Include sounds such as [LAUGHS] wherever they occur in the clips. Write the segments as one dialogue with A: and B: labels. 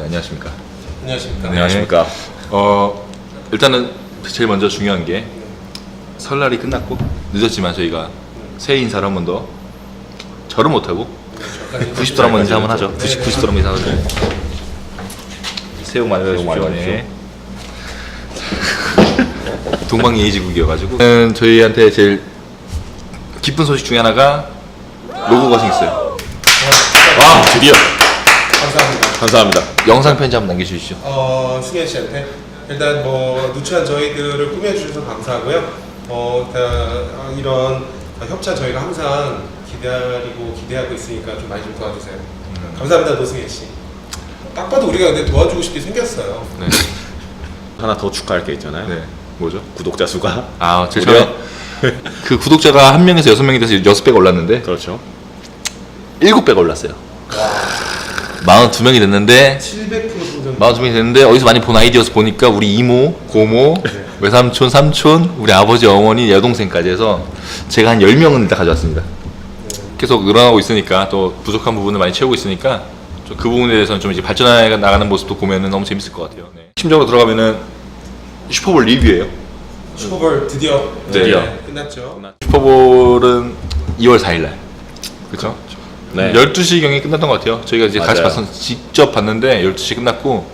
A: 네, 안녕하십니까.
B: 안녕하십니까.
A: 네.
C: 안녕하십니까.
A: 어 일단은 제일 먼저 중요한 게 설날이 끝났고 늦었지만 저희가 새해 인사를 한 번 더 절은 못하고 90도 한번 인사 한번 하죠. 90 90도 한번 새해 복 많이
C: 새해 복 많이
A: 받으십시오. 네. 동방예의지국이어가지고 음, 저희한테 제일 기쁜 소식 중에 하나가 로고가 생겼어요.
C: 아 드디어
B: 감사합니다.
A: 영상 편지 한번 남겨주시죠.
B: 어, 승현 씨한테 일단 뭐 누추한 저희들을 꾸며주셔서 감사하고요. 어, 다, 이런 협찬 저희가 항상 기다리고 기대하고 있으니까 좀 많이 좀 도와주세요. 감사합니다, 노승현 씨. 딱 봐도 우리가 근데 도와주고 싶게 생겼어요.
A: 네. [LAUGHS]
C: 하나 더 축하할 게 있잖아요.
A: 네. 뭐죠?
C: 구독자 수가
A: 아, 제
C: 무려-
A: 처음에 그 구독자가 한 명에서 여섯 명이 돼서 여섯 배가 올랐는데
C: 그렇죠.
A: 일곱 배가 올랐어요. 마흔 두 명이 됐는데
B: 700% 성장.
A: 마흔 두 명이 됐는데 어디서 많이 본 아이디어에서 보니까 우리 이모, 고모, 외삼촌, 삼촌, 우리 아버지, 어머니, 여동생까지 해서 제가 한열 명은 일단 가져왔습니다. 계속 늘어나고 있으니까 또 부족한 부분을 많이 채우고 있으니까 좀그 부분에 대해서는 좀 이제 발전해 나가는 모습도 보면은 너무 재밌을 것 같아요. 네. 심적으로 들어가면은 슈퍼볼 리뷰예요.
B: 슈퍼볼 드디어
A: 드디어.
B: 네, 끝났죠.
A: 슈퍼볼은 2월 4일 날. 그렇죠?
C: 네.
A: 12시 경에 끝났던 것 같아요. 저희가 이제 같이
C: 맞아요.
A: 봤었 직접 봤는데 12시 끝났고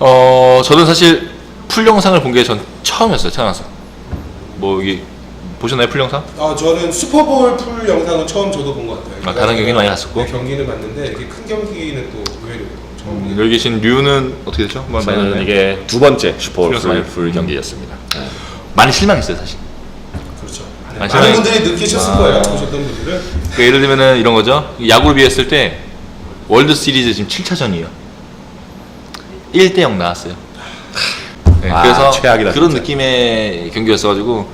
A: 어 저는 사실 풀 영상을 본 게 전 처음이었어요. 태어나서. 뭐 이게 보셨나요 풀 영상?
B: 아 저는 슈퍼볼 풀 영상은 처음 저도 본 것 같아요.
A: 아, 다른 경기는 많이 갔었고?
B: 네, 경기는 봤는데 이렇게 큰 경기는 또 의외로 처음.
A: 여기 계신 류는 어떻게 됐죠? 한번
C: 저는? 이게 두 번째 슈퍼볼
A: 풀려서
C: 풀, 풀 경기였습니다. 네.
A: 많이 실망했어요 사실.
B: 네, 많은 분들이 느끼셨을
A: 아.
B: 거예요. 보셨던 분들은.
A: 그러니까 예를 들면은 이런 거죠. 야구를 비했을 때 월드 시리즈 지금 7차전이에요. 1대 0 나왔어요. 네,
C: 아,
A: 그래서
C: 최악이다,
A: 그런
C: 진짜.
A: 느낌의 경기였어가지고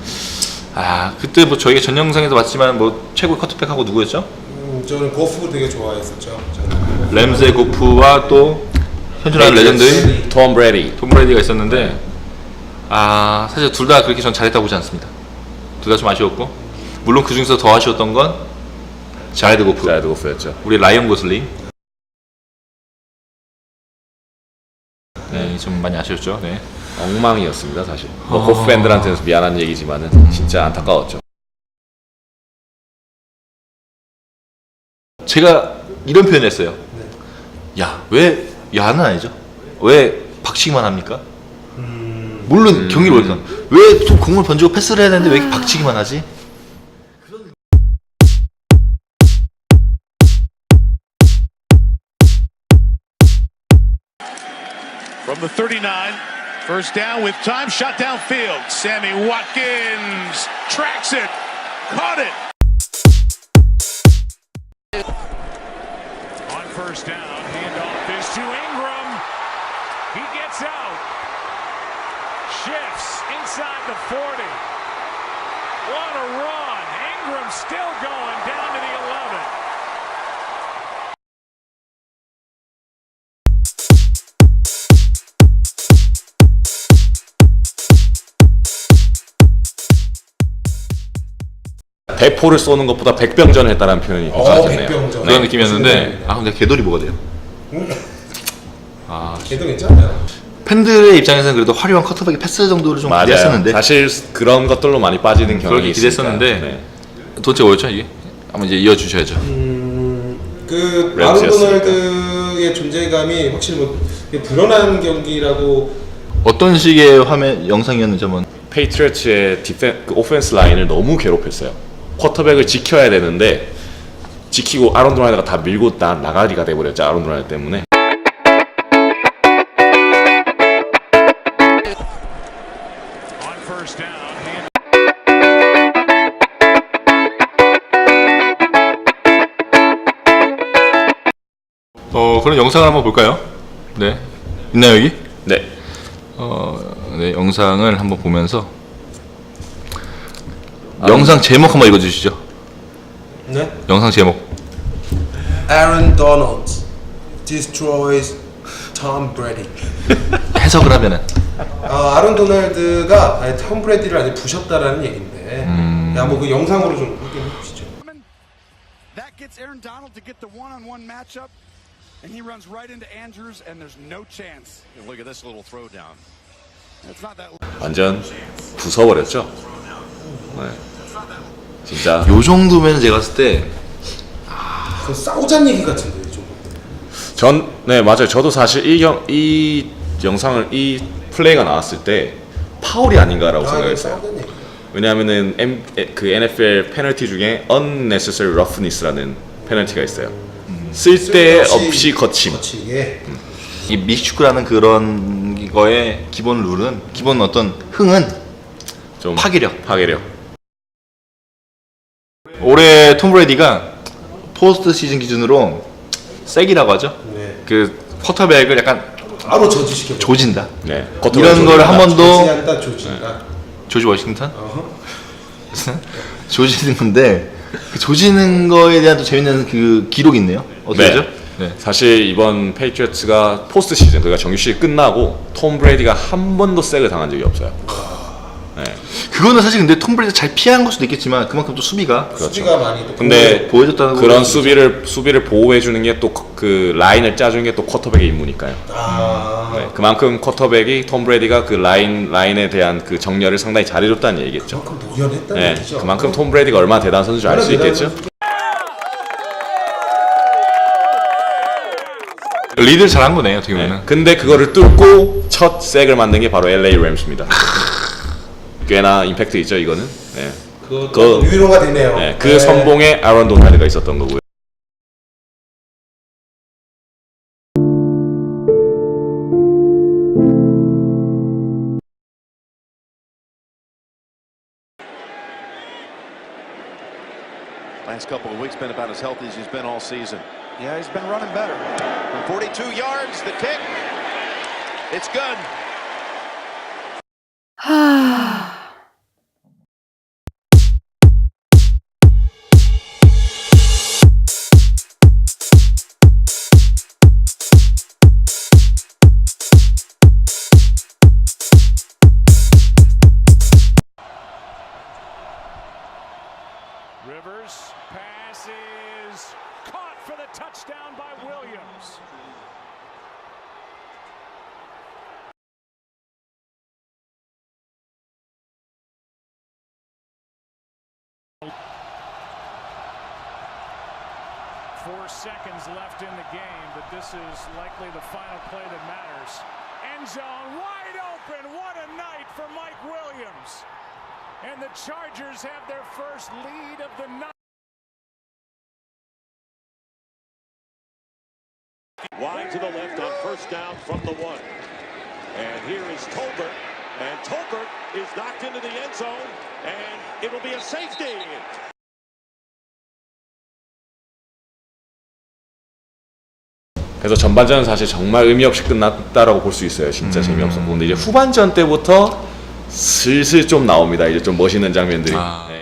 A: 아 그때 뭐 저희가 전 영상에서 봤지만 뭐 최고 커트백하고 누구였죠?
B: 음, 저는 고프 되게 좋아했었죠. 저는.
A: 램스의 고프와 또 현존하는 레전드의
C: 톰 브레디.
A: 톰 브레디가 있었는데 아 사실 둘 다 그렇게 전 잘했다고 보지 않습니다. 둘 다 좀 아쉬웠고 물론 그 중에서 더 아쉬웠던 건 자이드 고프,
C: 자이드 고프였죠.
A: 우리 라이언 고슬링. 네, 좀 많이 아쉬웠죠. 네.
C: 엉망이었습니다 사실.
A: 아.
C: 뭐 고프 팬들한테는 미안한 얘기지만은 진짜 안타까웠죠.
A: 제가 이런 표현을 했어요. 야, 왜 야는 아니죠? 왜 박치기만 합니까? 물론 경기를 보여서 왜좀 공을 던지고 패스를 해야 되는데 왜 이렇게 박치기만 하지?
D: From the 39, first down with time, shot downfield. Sammy Watkins tracks it, caught it. On first down, handoff is to Ingram. He gets out, shifts inside the 40. What a run! Ingram still going down to the 11.
C: 대포를 쏘는 것보다 백병전을 했다는 표현이 더
B: 어,
C: 좋았겠네요.
B: 백병전.
A: 그런 느낌이었는데 아 근데 개돌이 뭐가 돼요?
B: 걔도 괜찮아요.
A: 팬들의 입장에서는 그래도 화려한 커터백의 패스 정도를 좀
C: 맞아요.
A: 기대했었는데
C: 사실 그런 것들로 많이 빠지는 경향이
A: 그렇게
C: 있으니까.
A: 기대했었는데
C: 네.
A: 도대체 뭐였죠 이게? 한번 이제 이어주셔야죠.
B: 그
C: 램스였으니까.
B: 마르도널드의 존재감이 확실히 뭐 드러난 경기라고
A: 어떤 식의 화면 영상이었는지 한번
C: 페이트리어츠의 디펜 그 오펜스 라인을 너무 괴롭혔어요. 쿼터백을 지켜야 되는데 지키고 아론 도날드가 다 밀고 나 나가리가 돼버렸죠. 아론 도날드 때문에.
D: First down, hand
A: 어 그런 영상을 한번 볼까요? 네 있나요 여기?
C: 네.
A: 어, 네, 영상을 한번 보면서 영상 제목 한번 읽어주시죠.
B: 네.
A: 영상 제목.
B: Aaron Donald destroys Tom Brady. [LAUGHS]
A: 해석을 하면은
B: 아, 아론 도널드가 아니, 톰 브래디를 아니 부셨다라는 얘긴데. 야, 뭐 그 영상으로 좀 확인해 주시죠.
E: That gets Aaron Donald to get the one-on-one matchup. and he runs right into Andrews, and there's no chance.
D: Look at this little throwdown.
E: It's not that.
C: 완전 부숴버렸죠. 네. 진짜
A: 요 정도면 제가 봤을 때
B: 그 싸우자는 얘기 같은데 이 정도.
C: 전, 네, 맞아요. 저도 사실 이, 경, 이 영상을, 이 플레이가 나왔을 때 파울이 아닌가라고 생각했어요.
B: 싸우자는 얘기.
C: 왜냐하면은 M, 에, 그 NFL 페널티 중에 unnecessary roughness라는 페널티가 있어요. 쓸데없이 거침.
B: 거치게.
A: 이 믹슈크라는 그런 거의 기본 룰은 기본 어떤 흥은
C: 좀
A: 파괴력.
C: 파괴력.
A: 올해 톰 브레디가 포스트 시즌 기준으로 색이라고 하죠.
B: 네.
A: 그 쿼터백을 약간
B: 바로 저지시켜.
A: 조진다.
C: 네.
A: 이런 걸한 번도
B: 조지한다 조진다.
A: 조지 워싱턴
B: 어허. [LAUGHS]
A: 조지는 건데 그 조지는 거에 대한 또 재밌는 그 기록이 있네요. 어떻게
C: 네.
A: 되죠? 네.
C: 사실 이번 페이트리어츠가 포스트 시즌 그러니까 정규 시즌 끝나고 톰 브레이디가 한 번도 색을 당한 적이 없어요. 네.
A: 그거는 사실 근데 톰 브레이가 잘 피한 걸 수도 있겠지만 그만큼 또 수비가
B: 수비가 많이 또
C: 근데
A: 보여줬다는
C: 그런
A: 거는
C: 수비를 수비를 보호해 주는 게 또 그 라인을 짜주는 게 또 쿼터백의 임무니까요.
B: 아.
C: 네, 그만큼 쿼터백이 톰 브레이디가 그 라인 라인에 대한 그 정렬을 상당히 잘해줬다는 얘기겠죠.
B: 그만큼 노련했다는
C: 네,
B: 얘기죠.
C: 그만큼 톰 브레이디가 얼마나 대단한 선수인지 알 수 있겠죠.
A: 리드를 잘한 거네요. 어떻게 보면.
C: 네, 근데 그거를 뚫고 첫 색을 만든 게 바로 LA 램스입니다. 꽤나 임팩트 있죠 이거는. 네,
B: 그- 유로가 되네요.
C: 네, 그
B: 네.
C: 선봉에 아론 도날드가 있었던 거고요.
D: Last couple of weeks been about as healthy as he's been all season.
E: Yeah, he's been running better.
D: From 42 yards, the kick. It's good.
F: Touchdown by Williams. Four seconds left in the game, but this is likely the final play that matters. End zone wide open. What a night for Mike Williams. And the Chargers have their first lead of the night.
G: Wide to the left on first down from the one. And here is Tolbert. And Tolbert is knocked into the end zone. And it'll be a safety.
C: 그래서 전반전은 사실 정말 의미 없이 끝났다라고 볼 수 있어요. 진짜 재미없었고 근데 이제 후반전 때부터 슬슬 좀 나옵니다. 이제 좀 멋있는 장면들이.
A: 아.
C: 네.